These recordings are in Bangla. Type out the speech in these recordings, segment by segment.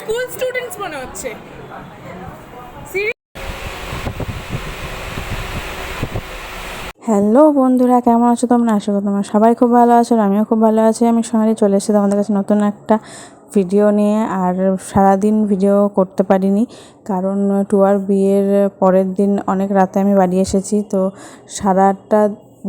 স্কুল স্টুডেন্টস মনে হচ্ছে। হ্যালো বন্ধুরা, কেমন আছো তোমরা? আশা করি তোমরা সবাই খুব ভালো আছো আমিও খুব ভালো আছি। আমি সোনালি চলে এসেছি তোমাদের কাছে নতুন একটা ভিডিও নিয়ে আর সারাদিন ভিডিও করতে পারিনি কারণ টুয়ার বিয়ের পরের দিন অনেক রাতে আমি বাড়ি এসেছি, তো সারাটা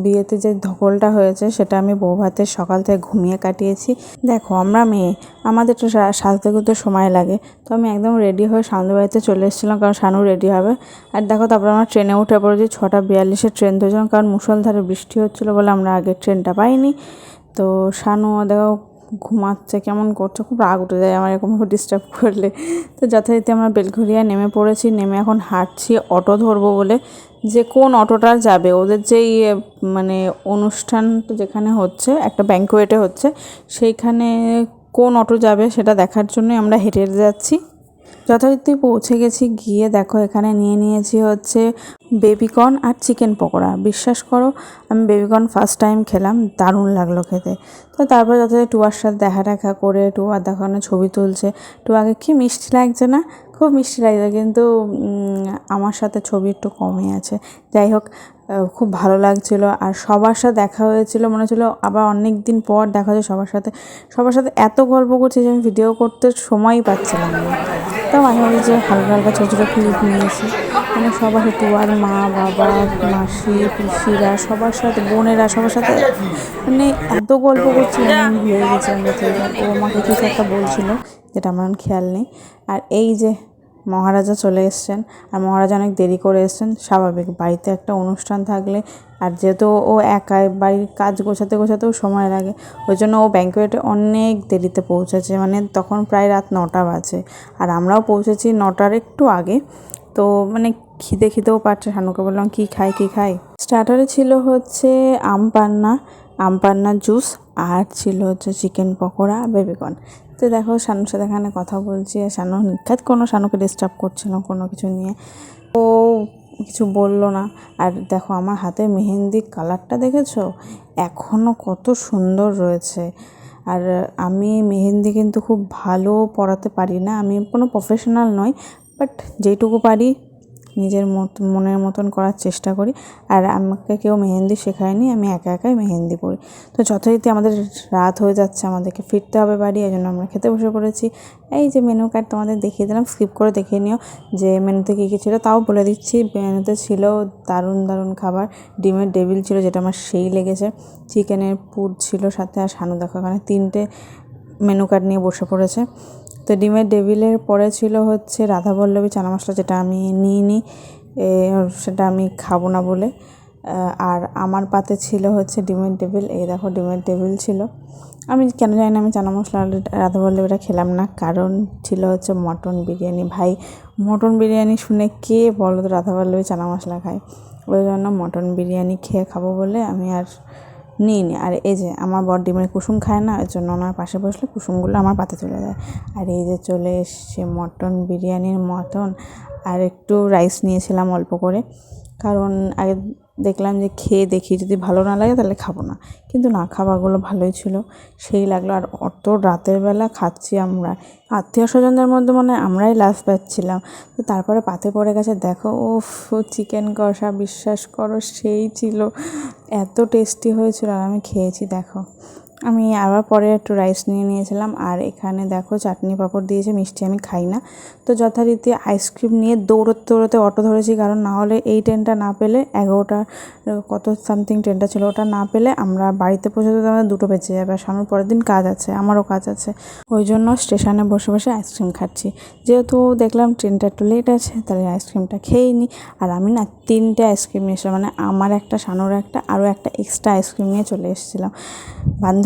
বিয়েতে যে ধকলটা হয়েছে সেটা আমি বউ ভাতের সকাল থেকে ঘুমিয়ে কাটিয়েছি। দেখো, আমরা মেয়ে, আমাদের তো সাজতে করতে সময় লাগে। তো আমি একদম রেডি হয়ে সামনের বাড়িতে চলে এসেছিলাম কারণ শানু রেডি হবে। আর দেখো, তারপর আমরা ট্রেনে উঠে পড়েছি ছটা বিয়াল্লিশের ট্রেন ধরেছিলাম কারণ মুসলধারে বৃষ্টি হচ্ছিল বলে আমরা আগে ট্রেনটা পাইনি। তো শানু দেখো, ঘুমাচ্ছে, কেমন করছে, খুব রাগ উঠে যায় আমার এরকম ডিস্টার্ব করলে। তো যথারীতি আমরা বেলঘরিয়া নেমে পড়েছি, নেমে এখন হাঁটছি, অটো ধরবো বলে। যে কোন অটোটা যাবে, ওদের যেই মানে অনুষ্ঠান যেখানে হচ্ছে, একটা ব্যাঙ্কোয়েটে হচ্ছে, সেইখানে কোন অটো যাবে সেটা দেখার জন্যই আমরা হেঁটে যাচ্ছি। যথারীতি পৌঁছে গেছি, গিয়ে দেখো এখানে নিয়ে নিয়েছি হচ্ছে বেবিকর্ন আর চিকেন পকোড়া। বিশ্বাস করো, আমি বেবিকর্ন ফার্স্ট টাইম খেলাম, দারুণ লাগল খেতে। তো তারপর যথারীতি টুয়ার সাথে দেখা দেখা করে টুয়ার দেখানো ছবি তুলছে। টুয়াকে কি মিষ্টি লাগছে না? খুব মিষ্টি লাগছে, কিন্তু আমার সাথে ছবি একটু কমই আছে। যাই হোক খুব ভালো লাগছিল। আর সবার সাথে দেখা হয়েছিল, মনে হচ্ছিল আবার অনেক দিন পর দেখা হয়েছে সবার সাথে। সবার সাথে এত গল্প করছি যে আমি ভিডিও করতে সময়ই পাচ্ছিলাম না। তাও মাঝে মাঝে যে হালকা হালকা ছোটো ছোটো ক্লিপ নিয়েছি মানে সবার সাথে আর মা, বাবা, মাসি, পিসিরা, সবার সাথে, বোনেরা, সবার সাথে মানে এত গল্প করছি আমি ভুলে গেছিলাম ও আমাকে কিছু একটা বলছিল যেটা আমার খেয়াল নেই। আর এই যে মহারাজা চলে এসছেন। আর মহারাজা অনেক দেরি করে এসছেন, স্বাভাবিক। বাড়িতে একটা অনুষ্ঠান থাকলে, আর যেহেতু ও একাই বাড়ির কাজ গোছাতে গোছাতেও সময় লাগে, ওই জন্য ও ব্যাঙ্কোয়েটে অনেক দেরিতে পৌঁছেছে। মানে তখন প্রায় রাত নটা বাজে, আর আমরাও পৌঁছেছি নটার একটু আগে। তো মানে খিদে খিদেও পাচ্ছে। শানুকে বললাম, কী খাই কী খাই স্টার্টারে ছিল হচ্ছে আম পান্না আম পান্না জুস আর ছিল হচ্ছে চিকেন পকোড়া বেবিকর্ন তো দেখো শানুর সাথে এখানে কথা বলছি আর শানু নিখাত কোনো শানুকে ডিস্টার্ব করছে না কোনো কিছু নিয়ে। ও কিছু বলল না। আর দেখো, আমার হাতে মেহেন্দি কালারটা দেখেছ? এখনও কত সুন্দর রয়েছে। আর আমি মেহেন্দি কিন্তু খুব ভালো পরাতে পারি না। আমি কোনো প্রফেশনাল নই বাট যেটুকু পারি নিজের মত, মনের মতন করার চেষ্টা করি। আর আমাকে কেউ মেহেন্দি শেখায়নি, আমি একা একাই মেহেন্দি পড়ি তো যথারীতি আমাদের রাত হয়ে যাচ্ছে, আমাদেরকে ফিরতে হবে বাড়ি, এই জন্য আমরা খেতে বসে পড়েছি। এই যে মেনু কার্ড তোমাদের দেখিয়ে দিলাম স্কিপ করে দেখিয়ে নিও যে মেনুতে কী কী ছিল। তাও বলে দিচ্ছি মেনুতে ছিল দারুণ দারুণ খাবার, ডিমের ডেভিল ছিল যেটা আমার সেই লেগেছে। চিকেনের পুর ছিল সাথে আর সানু দেখো ওখানে তিনটে মেনু কার্ড নিয়ে বসে পড়েছে। তো ডিমের ডেভিলের পরে ছিল হচ্ছে রাধাবল্লভী চানা মশলা যেটা আমি নিইনি সেটা আমি খাব না বলে। আর আমার পাতে ছিল হচ্ছে ডিমের টেবিল, এই দেখো ডিমের টেবিল ছিল। আমি কেন জানি না আমি চানা মশলা রাধাবল্লভীটা খেলাম না, কারণ ছিল হচ্ছে মটন বিরিয়ানি। ভাই, মটন বিরিয়ানি শুনে কে বলো তো রাধাবল্লভী চানা মশলা খায়? ওই জন্য মটন বিরিয়ানি খেয়ে খাব বলে আমি আর নিইনি আর এই যে আমার বর ডিমের কুসুম খায় না ওই জন্য ওনার পাশে বসলে কুসুমগুলো আমার পাতে চলে যায়। আর এই যে চলে এসছে মটন বিরিয়ানির মটন, আর একটু রাইস নিয়েছিলাম অল্প করে। কারণ আগে দেখলাম যে খেয়ে দেখি যদি ভালো না লাগে তাহলে খাব না। কিন্তু না, খাবারগুলো ভালোই ছিল। সেই লাগল, আর অত রাতের বেলা খাচ্ছি আমরা। আত্মীয় স্বজনদের মধ্যে মনে হয় আমরাই লাস্ট পাচ্ছিলাম। তো তারপরে পাতে পড়ে গেছে, দেখো ও চিকেন কষা, বিশ্বাস করো, সেই ছিল। এত টেস্টি হয়েছিল আর আমি খেয়েছি দেখো। আমি আবার পরে একটু রাইস নিয়ে নিয়েছিলাম। আর এখানে দেখো চাটনি পাঁপড় দিয়েছে, মিষ্টি আমি খাই না। তো যথারীতি আইসক্রিম নিয়ে দৌড়তে দৌড়তে অটো ধরেছি, কারণ না হলে এই ট্রেনটা না পেলে এগারোটা কত সামথিং ট্রেনটা ছিল ওটা না পেলে আমরা বাড়িতে পৌঁছাতে আমাদের দুটো বেঁচে যাবে, আর সামনের পরের দিন কাজ আছে, আমারও কাজ আছে। ওই জন্য স্টেশনে বসে বসে আইসক্রিম খাচ্ছি। যেহেতু দেখলাম ট্রেনটা একটু লেট আছে, তাহলে আইসক্রিমটা খেয়েই নিই আর আমি না তিনটে আইসক্রিম নিয়ে এসেছিলাম মানে আমার একটা, সানুর একটা, আরও একটা এক্সট্রা আইসক্রিম নিয়ে চলে এসেছিলাম।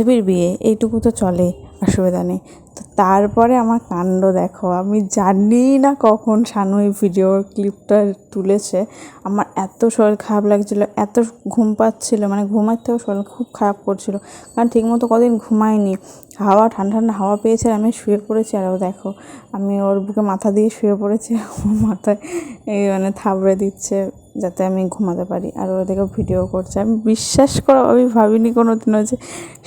বান্ধবীর বিয়ে এইটুকু তো চলে অসুবিধা নেই। তো তারপরে আমার কাণ্ড দেখো, আমি জানি না কখন শানু এই ভিডিওর ক্লিপটা তুলেছে। আমার এত শরীর খারাপ লাগছিল, এত ঘুম পাচ্ছিলো মানে ঘুমাতেও শরীর খুব খারাপ করছিল। কারণ ঠিকমতো কদিন ঘুমাইনি হাওয়া, ঠান্ডা ঠান্ডা হাওয়া পেয়েছে আর আমি শুয়ে পড়েছি আরও দেখো, আমি ওর বুকে মাথা দিয়ে শুয়ে পড়েছি মাথায় এই মানে থাবড়ে দিচ্ছে যাতে আমি ঘুমাতে পারি আর ওদেরকে ভিডিও করছে। আমি বিশ্বাস করো, আমি ভাবিনি কোনো দিনও যে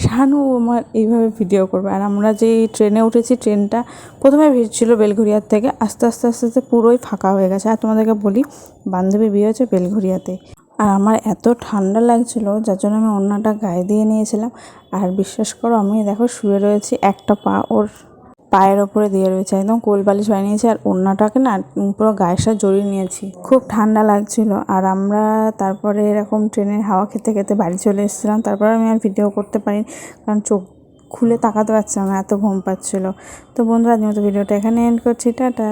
শানু আমার এইভাবে ভিডিও করবে। আর আমরা যেই ট্রেনে ট্রেনে উঠেছি, ট্রেনটা প্রথমে ভিড় ছিল বেলঘরিয়ার থেকে। আস্তে আস্তে আস্তে আস্তে পুরোই ফাঁকা হয়ে গেছে। আর তোমাদেরকে বলি, বান্ধবী বিয়ে হয়েছে বেলঘরিয়াতে আর আমার এত ঠান্ডা লাগছিল, যার জন্য আমি অন্যটা গায়ে দিয়ে নিয়েছিলাম। আর বিশ্বাস করো, আমি দেখো শুয়ে রয়েছি, একটা পা ওর পায়ের ওপরে দিয়ে রয়েছে। একদম কোল বালিশ বানিয়েছি আর ওড়নাটাকে না পুরো গায়ের সাথে জড়িয়ে নিয়েছি। খুব ঠান্ডা লাগছিল। আর আমরা তারপরে এরকম ট্রেনের হাওয়া খেতে খেতে বাড়ি চলে এসেছিলাম। তারপর আমি আর ভিডিও করতে পারি কারণ চোখ খুলে তাকাতে পারছিলাম না, এত ঘুম পাচ্ছিলো। তো বন্ধুরা, আজকের মতো ভিডিওটা এখানে এন্ড করছি, টাটা।